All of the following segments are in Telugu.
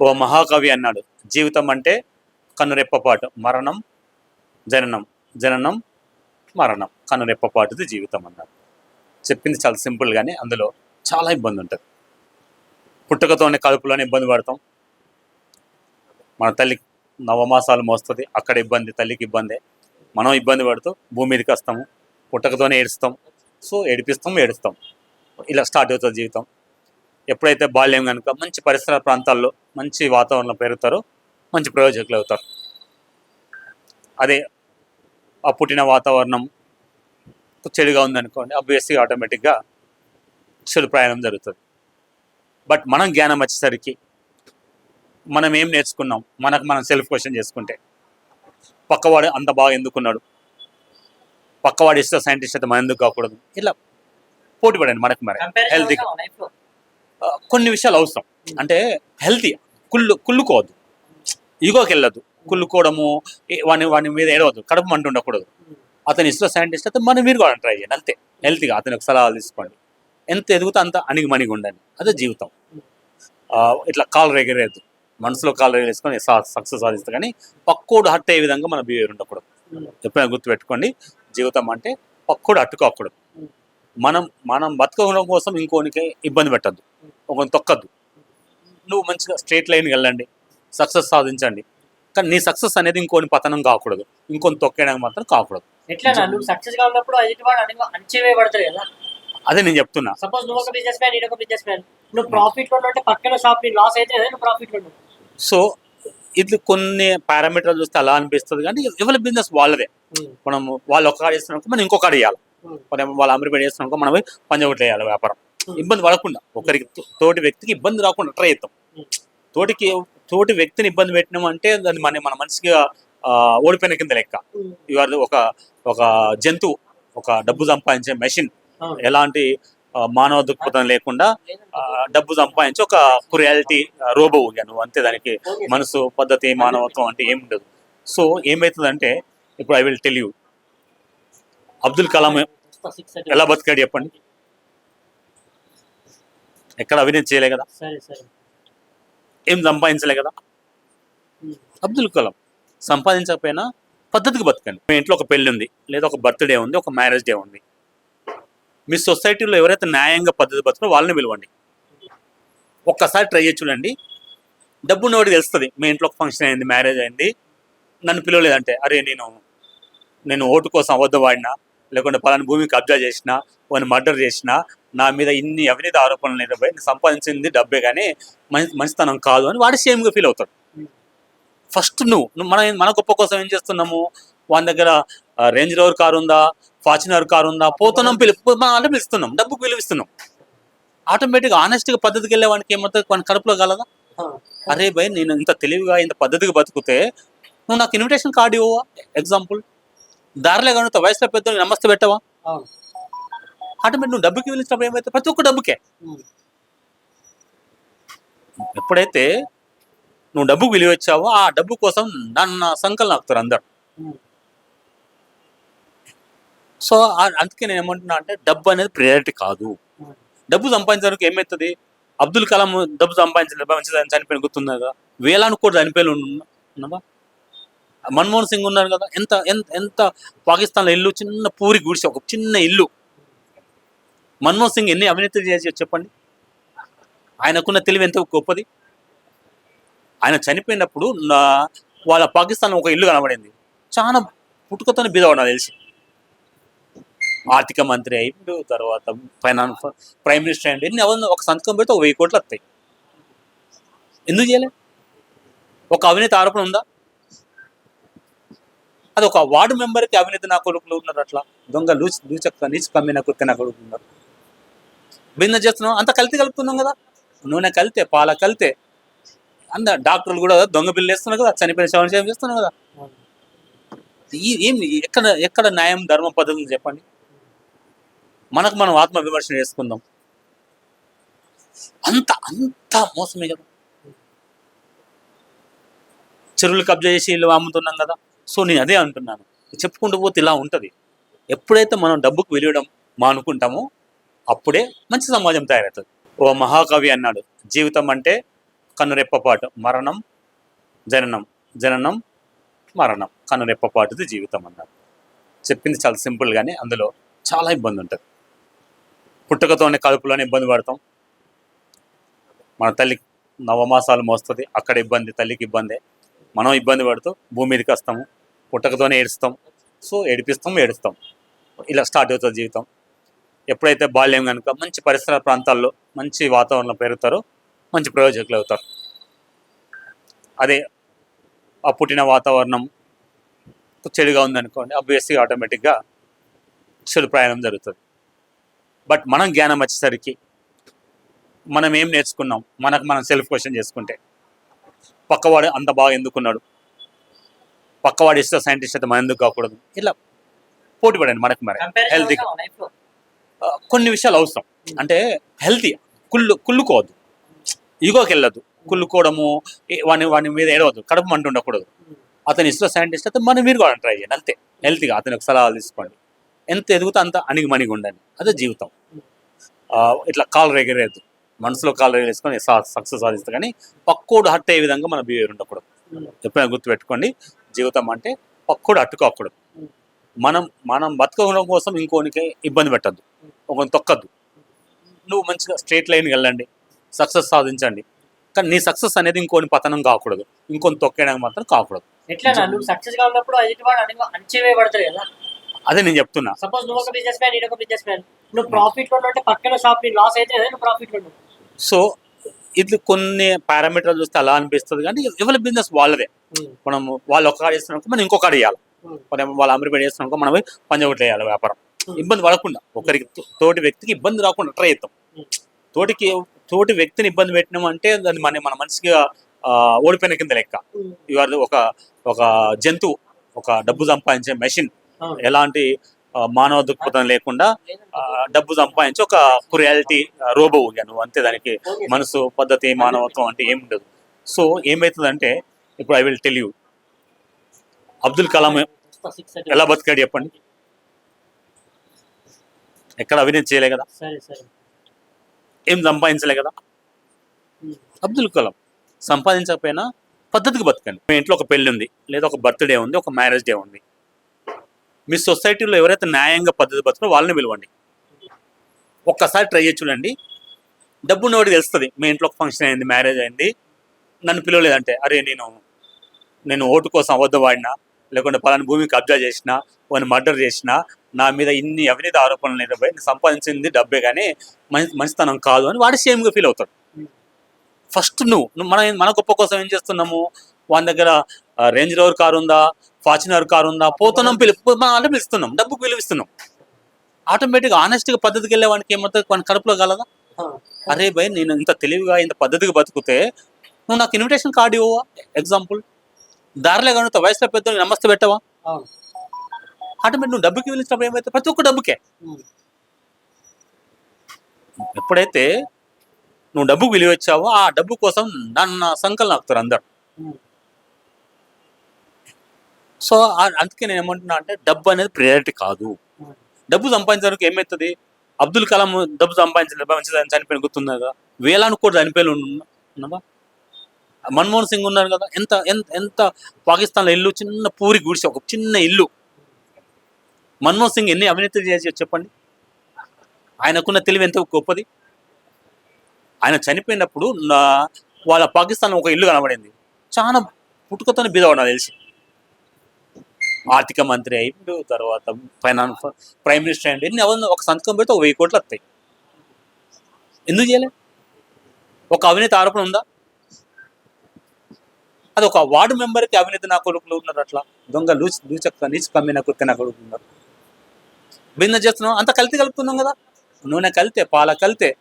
ఓ మహాకవి అన్నాడు. జీవితం అంటే కన్నురెప్పపాటు మరణం జననం జననం మరణం. కన్నురెప్పపాటుది జీవితం అన్నాడు. చెప్పింది చాలా సింపుల్ కానీ అందులో చాలా ఇబ్బంది ఉంటుంది. పుట్టుకతోనే కడుపులోనే ఇబ్బంది పడతాం. మన తల్లి నవమాసాలు మోస్తుంది అక్కడ ఇబ్బంది తల్లికి ఇబ్బందే. మనం ఇబ్బంది పడుతూ భూమి మీదకి వస్తాము పుట్టకతోనే ఏడుస్తాం. సో ఏడిపిస్తాం ఏడుస్తాం. ఇలా స్టార్ట్ అవుతుంది జీవితం. ఎప్పుడైతే బాల్యం కనుక మంచి పరిసర ప్రాంతాల్లో మంచి వాతావరణంలో పెరుగుతారో మంచి ప్రయోజకులు అవుతారు. అదే ఆ పుట్టిన వాతావరణం చెడుగా ఉందనుకోండి అబ్వియస్గా ఆటోమేటిక్గా చెడు ప్రయాణం జరుగుతుంది. బట్ మనం జ్ఞానం వచ్చేసరికి మనం ఏం నేర్చుకున్నాం? మనకు మనం సెల్ఫ్ క్వశ్చన్ చేసుకుంటే. పక్కవాడు అంత బాగా ఎందుకున్నాడు? పక్కవాడు ఇష్టం సైంటిస్ట్ అయితే మనం ఎందుకు కాకూడదు? ఇలా పోటీ పడండి మనకు మరి. హెల్తీ కొన్ని విషయాలు అవసరం. అంటే హెల్తీ కుళ్ళు కుళ్ళుకోవద్దు. ఈగోకి వెళ్ళదు కుళ్ళుకోవడము వాని వాని మీద ఏడవద్దు. కడుపు మంట ఉండకూడదు. అతని ఇష్టం సైంటిస్ట్ అయితే మనం మీరు కూడా ట్రై చేయండి. అంతే. హెల్తీగా అతని ఒక సలహాలు తీసుకోండి. ఎంత ఎదుగుతా అంత అణిగి మణిగి ఉండండి. అదే జీవితం. ఇట్లా కాలు రెగరేయద్దు. మనసులో కాలు వేసుకొని సక్సెస్ సాధిస్తా కానీ పక్కోడు హట్ అయ్యే విధంగా మన బిహేవియర్ ఉండకూడదు. ఎప్పుడైనా గుర్తుపెట్టుకోండి. జీవితం అంటే పక్కోడు అట్టుకోకూడదు మనం మనం బతకడం కోసం ఇంకోనికి ఇబ్బంది పెట్టద్దు. ఒకరిని తొక్కద్దు. నువ్వు మంచిగా స్ట్రేట్ లైన్కి వెళ్ళండి సక్సెస్ సాధించండి. కానీ నీ సక్సెస్ అనేది ఇంకోని పతనం కాకూడదు. ఇంకొని తొక్కేయడానికి మాత్రం కాకూడదు. ఎట్లా నువ్వు సక్సెస్ కదా. అదే నేను చెప్తున్నా. సపోజ్ నువ్వు ఒక బిజినెస్ మ్యాన్ నేను ఒక బిజినెస్ మ్యాన్ నువ్వు ప్రాఫిట్లో ఉంటే పక్కన షాప్ నీ లాస్ అయితే కదా నువ్వు ప్రాఫిట్లో ఉన్నావు సో ఇది కొన్ని పారామీటర్లు చూస్తే అలా అనిపిస్తుంది కానీ ఎవరి బిజినెస్ వాళ్ళదే. మనం వాళ్ళు ఒక కాడ చేస్తున్నాం మనం ఇంకొక కాడ చేయాలి. మనం వాళ్ళు అమరిపేట చేస్తున్నాం మనం పంజగుట్లు వేయాలి వ్యాపారం. ఇబ్బంది పడకుండా ఒకరికి తోటి వ్యక్తికి ఇబ్బంది రాకుండా ట్రై చేద్దాం. తోటికి తోటి వ్యక్తిని ఇబ్బంది పెట్టినాం అంటే దాన్ని మన మన ఆ, ఓడిపోయిన కింద లెక్క. ఇవాళ ఒక ఒక జంతువు ఒక డబ్బు సంపాదించే మెషిన్. ఎలాంటి మానవ దృక్పథం లేకుండా డబ్బు సంపాదించి ఒక కురియాలిటీ రోబో నువ్వు అంతే దానికి మనసు పద్ధతి మానవత్వం అంటే ఏం ఉండదు. సో ఏమవుతుందంటే ఇప్పుడు I will tell you. Abdul Kalam ఎలా బతికాడు చెప్పండి? ఎక్కడ అవినీతి చేయలే కదా? సరే సరే. ఏం సంపాదించలే కదా. అబ్దుల్ కలాం సంపాదించకపోయినా పద్ధతికి బతకండి. మీ ఇంట్లో ఒక పెళ్ళి ఉంది లేదా ఒక బర్త్డే ఉంది ఒక మ్యారేజ్ డే ఉంది. మీ సొసైటీలో ఎవరైతే న్యాయంగా పద్ధతి బతుకులో వాళ్ళని పిలవండి. ఒక్కసారి ట్రై చేసి చూడండి. డబ్బు నోటి తెలుస్తుంది మీ ఇంట్లో ఒక ఫంక్షన్ అయింది మ్యారేజ్ అయింది నన్ను పిలవలేదంటే అరే నేను నేను ఓటు కోసం అబద్ధం వాడినా లేకుంటే పలానా భూమి కబ్జా చేసినా వాడిని మర్డర్ చేసినా నా మీద ఇన్ని అవినీతి ఆరోపణలు నిలబడి నేను సంపాదించింది డబ్బే కానీ మంచి మంచితనం కాదు అని వాడు సేమ్గా ఫీల్ అవుతాడు. ఫస్ట్ నువ్వు నువ్వు మన మన గొప్ప కోసం ఏం చేస్తున్నాము? వాని దగ్గర రేంజ్ రోవర్ కారు ఉందా? ఫార్చునర్ కారు ఉందా? పోతున్నాం పిలుపు మనం అంటే పిలుస్తున్నాం డబ్బుకు పిలుస్తున్నాం ఆటోమేటిక్గా ఆనెస్ట్గా పద్ధతికి వెళ్ళే వానికి ఏమవుతుంది మన కడుపులో కలదా? అరే భయ్ నేను ఇంత తెలివిగా ఇంత పద్ధతిగా బతుకుతే నువ్వు నాకు ఇన్విటేషన్ కార్డు ఇవ్వవా? ఎగ్జాంపుల్ దారిలో కనుక వయసులో పెద్ద నమస్తే పెట్టవా? ఆటోమేటిక్ నువ్వు డబ్బుకి పిలిచినప్పుడు ఏమైతే ప్రతి ఒక్క డబ్బుకే. ఎప్పుడైతే నువ్వు డబ్బుకు విలువ ఇచ్చావో ఆ డబ్బు కోసం నన్ను సంకల్ నాకుతారు అందరు. సో అందుకే నేను ఏమంటున్నా అంటే డబ్బు అనేది ప్రియారిటీ కాదు. డబ్బు సంపాదించడానికి ఏమవుతుంది అబ్దుల్ కలాం డబ్బు సంపాదించిన మంచిదని చనిపోయిన గుర్తుందా కదా? వేలానికి కూడా చనిపోయి ఉన్న- ఉన్నదా మన్మోహన్ సింగ్ ఉన్నారు కదా? ఎంత ఎంత ఎంత పాకిస్తాన్లో ఇల్లు చిన్న పూరి గుడిసి ఒక చిన్న ఇల్లు. మన్మోహన్ సింగ్ ఎన్ని అవినీతులు చేసి చెప్పండి? ఆయనకున్న తెలివి ఎంత గొప్పది? ఆయన చనిపోయినప్పుడు నా వాళ్ళ పాకిస్తాన్ ఒక ఇల్లు కనబడింది. చాలా పుట్టుకతోనే బీదవాడు నాకు తెలిసి. ఆర్థిక మంత్రి అయిండు తర్వాత ఫైనాన్స్ ప్రైమ్ మినిస్టర్ అయ్యిండు. ఎన్ని అవన్నీ ఒక సంతకం పెడితే ఒక వెయ్యి కోట్లు వస్తాయి. ఎందుకు చేయలే? ఒక అవినీతి ఆరోపణ ఉందా? అది ఒక వార్డు మెంబర్కి అవినీతి నా కొడుకులు ఉన్నారు అట్లా. దొంగ లూచి లూచక్క నీచు కమ్మిన నా కొడుకు భిన్న చేస్తున్నాం అంత కల్తీ కలుపుతున్నాం కదా. నూనె కలితే పాల కలితే. అంత డాక్టర్లు కూడా దొంగ బిల్లు వేస్తున్నారు కదా చనిపోయిన శవం సేవ చేస్తున్నారు కదా. ఈ ఏం ఎక్కడ ఎక్కడ న్యాయం ధర్మ పద్ధతులు చెప్పండి? మనకు మనం ఆత్మ విమర్శన చేసుకుందాం. అంత అంత మోసమే కదా. చెరువులు కబ్జా చేసి ఇల్లు అమ్ముతున్నాం కదా. సో నేను అదే అంటున్నాను. చెప్పుకుంటూ పోతే ఇలా ఉంటుంది. ఎప్పుడైతే మనం డబ్బుకు విలువడం మానుకుంటామో అప్పుడే మంచి సమాజం తయారవుతుంది. ఓ మహాకవి అన్నాడు జీవితం అంటే కన్నురెప్పపాటు మరణం జననం జననం మరణం. కన్నురెప్పపాటుది జీవితం అన్నారు చెప్పింది చాలా సింపుల్ కానీ అందులో చాలా ఇబ్బంది ఉంటుంది. పుట్టుకతోనే కడుపులోనే ఇబ్బంది పడతాం. మన తల్లి నవమాసాలు మోస్తుంది అక్కడ ఇబ్బంది తల్లికి ఇబ్బంది. మనం ఇబ్బంది పడుతూ భూమి మీదకి వస్తాము పుట్టకతోనే ఏడుస్తాం. సో ఏడిపిస్తాం ఏడుస్తాం. ఇలా స్టార్ట్ అవుతుంది జీవితం. ఎప్పుడైతే బాల్యం కనుక మంచి పరిసర ప్రాంతాల్లో మంచి వాతావరణంలో పెరుగుతారో మంచి ప్రయోజకులు అవుతారు. అదే ఆ పుట్టిన వాతావరణం చెడుగా ఉందనుకోండి అబ్వియస్గా ఆటోమేటిక్గా చెడు ప్రయాణం జరుగుతుంది. బట్ మనం జ్ఞానం వచ్చేసరికి మనం ఏం నేర్చుకున్నాం? మనకు మనం సెల్ఫ్ క్వశ్చన్ చేసుకుంటే. పక్కవాడు అంత బాగా ఎందుకున్నాడు? పక్కవాడు ఇష్టం సైంటిస్ట్ అయితే మనం ఎందుకు కాకూడదు? ఇలా పోటీ పడండి మనకు మరి. హెల్తీ కంపారిజన్ లైఫ్లో ఆ, కొన్ని విషయాలు అవసరం. అంటే హెల్తీ కుళ్ళు కుళ్ళుకోవద్దు. ఈగోకి వెళ్ళదు కుళ్ళుకోవడము వాని వాని మీద ఏడవద్దు. కడుపు మంట ఉండకూడదు. అతని ఇష్టం సైంటిస్ట్ అయితే మనం మీరు కూడా ట్రై చేయండి. అంతే. హెల్తీగా అతని ఒక సలహాలు తీసుకోండి. ఎంత ఎదుగుతా అంత అణిగి మణిగి ఉండండి. అదే జీవితం. ఇట్లా కాలు రెగరేయద్దు. మనసులో కాలు రెగరేసుకొని సక్సెస్ సాధిస్తుంది కానీ పక్కోడు హట్ అయ్యే విధంగా మన బిహేవియర్ ఉండకూడదు. ఎప్పుడైనా గుర్తుపెట్టుకోండి. జీవితం అంటే పక్కోడు అట్టుకోకూడదు మనం మనం బతకడం కోసం ఇంకోనికి ఇబ్బంది పెట్టద్దు. ఒకరిని తొక్కద్దు. నువ్వు మంచిగా స్ట్రేట్ లైన్కి వెళ్ళండి సక్సెస్ సాధించండి. కానీ నీ సక్సెస్ అనేది ఇంకోని పతనం కాకూడదు. ఇంకొని తొక్కేయడానికి మాత్రం కాకూడదు. ఎట్లా నా నువ్వు సక్సెస్ కదా. అదే నేను చెప్తున్నా. సపోజ్ నువ్వు ఒక బిజినెస్ మ్యాన్ నేను ఒక బిజినెస్ మ్యాన్ నువ్వు ప్రాఫిట్లో ఉంటే పక్కన షాప్ నీ లాస్ అయితే నువ్వు ప్రాఫిట్లో సో ఇది కొన్ని పారామీటర్లు చూస్తే అలా అనిపిస్తుంది కానీ ఎవరి బిజినెస్ వాళ్ళదే. మనం వాళ్ళు ఒక కాడ చేస్తున్నాం మనం ఇంకొక కాడ చేయాలి. మనం వాళ్ళు అమరిపేట చేస్తున్నాం మనం పంజగుట్లు వేయాలి వ్యాపారం. ఇబ్బంది పడకుండా ఒకరికి తోటి వ్యక్తికి ఇబ్బంది రాకుండా ట్రై చేద్దాం. తోటికి తోటి వ్యక్తిని ఇబ్బంది పెట్టినాం అంటే దాన్ని మన మన ఆ, ఓడిపోయిన కింద లెక్క. ఇవాళ ఒక ఒక జంతువు ఒక డబ్బు సంపాదించే మెషిన్. ఎలాంటి మానవ దృక్పథం లేకుండా డబ్బు సంపాదించి ఒక కురియాలిటీ రోబో నువ్వు అంతే దానికి మనసు పద్ధతి మానవత్వం అంటే ఏం ఉండదు. సో ఏమవుతుందంటే ఇప్పుడు I will tell you. Abdul Kalam ఎలా బతికాడు చెప్పండి? ఎక్కడ అవినీతి చేయలే కదా. సరే సరే. ఏం సంపాదించలే కదా. అబ్దుల్ కలాం సంపాదించకపోయినా పద్ధతికి బతకండి. మీ ఇంట్లో ఒక పెళ్ళి ఉంది లేదా ఒక బర్త్డే ఉంది ఒక మ్యారేజ్ డే ఉంది. మీ సొసైటీలో ఎవరైతే న్యాయంగా పద్ధతి బతుకులో వాళ్ళని పిలవండి. ఒక్కసారి ట్రై చేసి చూడండి. డబ్బు నోటి తెలుస్తుంది మీ ఇంట్లో ఒక ఫంక్షన్ అయింది మ్యారేజ్ అయింది. నన్ను పిలవలేదంటే అరే నేను నేను ఓటు కోసం అబద్ధం వాడినా లేకుంటే పలానా భూమి కబ్జా చేసినా వాడిని మర్డర్ చేసినా నా మీద ఇన్ని అవినీతి ఆరోపణలు నిలబడి సంపాదించింది డబ్బే కానీ మంచి మంచితనం కాదు అని వాడు సేమ్గా ఫీల్ అవుతాడు. ఫస్ట్ నువ్వు నువ్వు మన మన గొప్ప కోసం ఏం చేస్తున్నాము? వాని దగ్గర రేంజ్ రోవర్ కారు ఉందా? ఫార్చునర్ కారు ఉందా? పోతున్నాం పిలుపు మనం అంటే పిలుస్తున్నాం డబ్బుకు పిలుస్తున్నాం ఆటోమేటిక్గా ఆనెస్ట్గా పద్ధతికి వెళ్ళే వానికి ఏమవుతుంది? వాని కడుపులో కలదా? అరే భయ్ నేను ఇంత తెలివిగా ఇంత పద్ధతిగా బతుకుతే నువ్వు నాకు ఇన్విటేషన్ కార్డు ఇవ్వవా? ఎగ్జాంపుల్ దారిలో కనుక వయసులో పెద్ద నమస్తే పెట్టవా? అవును. ఆటోమేటిక్ నువ్వు డబ్బుకి పిలిచినప్పుడు ఏమైతే ప్రతి ఒక్క డబ్బుకే. ఎప్పుడైతే నువ్వు డబ్బుకు విలువ ఇచ్చావో ఆ డబ్బు కోసం నన్ను సంకల్ నాకుతారు అందరు. సో అందుకే నేను ఏమంటున్నా అంటే డబ్బు అనేది ప్రియారిటీ కాదు. డబ్బు సంపాదించడానికి ఏమవుతుంది అబ్దుల్ కలాం డబ్బు సంపాదించిన చనిపోయిన గుర్తుందా? కదా వేలానికి కూడా చనిపోయి ఉన్నదా మన్మోహన్ సింగ్ ఉన్నారు కదా ఎంత ఎంత ఎంత పాకిస్తాన్లో ఇల్లు చిన్న పూరి గుడిసి ఒక చిన్న ఇల్లు. మన్మోహన్ సింగ్ ఎన్ని అవినీతులు చేసి చెప్పండి? ఆయనకున్న తెలివి ఎంత గొప్పది? ఆయన చనిపోయినప్పుడు నా వాళ్ళ పాకిస్తాన్ ఒక ఇల్లు కనబడింది. చాలా పుట్టుకతోనే బీదవాడు నాకు తెలిసి. ఆర్థిక మంత్రి అయిండు తర్వాత ఫైనాన్స్ ప్రైమ్ మినిస్టర్ అయ్యిండు ఎన్ని అవన్నీ ఒక సంతకం పెడితే ఒక వెయ్యి కోట్లు వస్తాయి. ఎందుకు చేయలే? ఒక అవినీతి ఆరోపణ ఉందా? అది ఒక వార్డు మెంబర్కి అవినీతి నా కొడుకులు ఉన్నారు అట్లా. దొంగ లూచి లూచక్క నీచు కమ్మిన కుత్తి నా కొడుకు ఉన్నారు. బిజినెస్ చేస్తున్నాం అంత కల్తీ కలుపుతున్నాం కదా? నూనె కలితే పాల కలితే.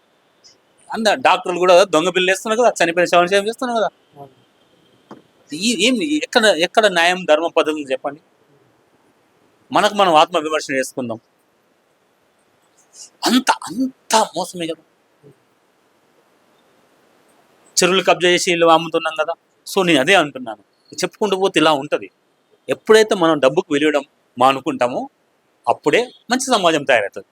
అంద డాక్టర్లు కూడా దొంగ బిల్లు వేస్తున్నారు కదా? చనిపోయిన శవం సేవ చేస్తున్నారు కదా? ఈ ఏం ఎక్కడ ఎక్కడ న్యాయం ధర్మ పద్ధతులు చెప్పండి? మనకు మనం ఆత్మవిమర్శన చేసుకుందాం. అంత అంత మోసమే కదా? చెరువులు కబ్జా చేసి ఇల్లు అమ్ముతున్నాం కదా? సో నేను అదే అంటున్నాను. చెప్పుకుంటూ పోతే ఇలా ఉంటుంది. ఎప్పుడైతే మనం డబ్బుకు విలువడం మానుకుంటామో అప్పుడే మంచి సమాజం తయారవుతుంది.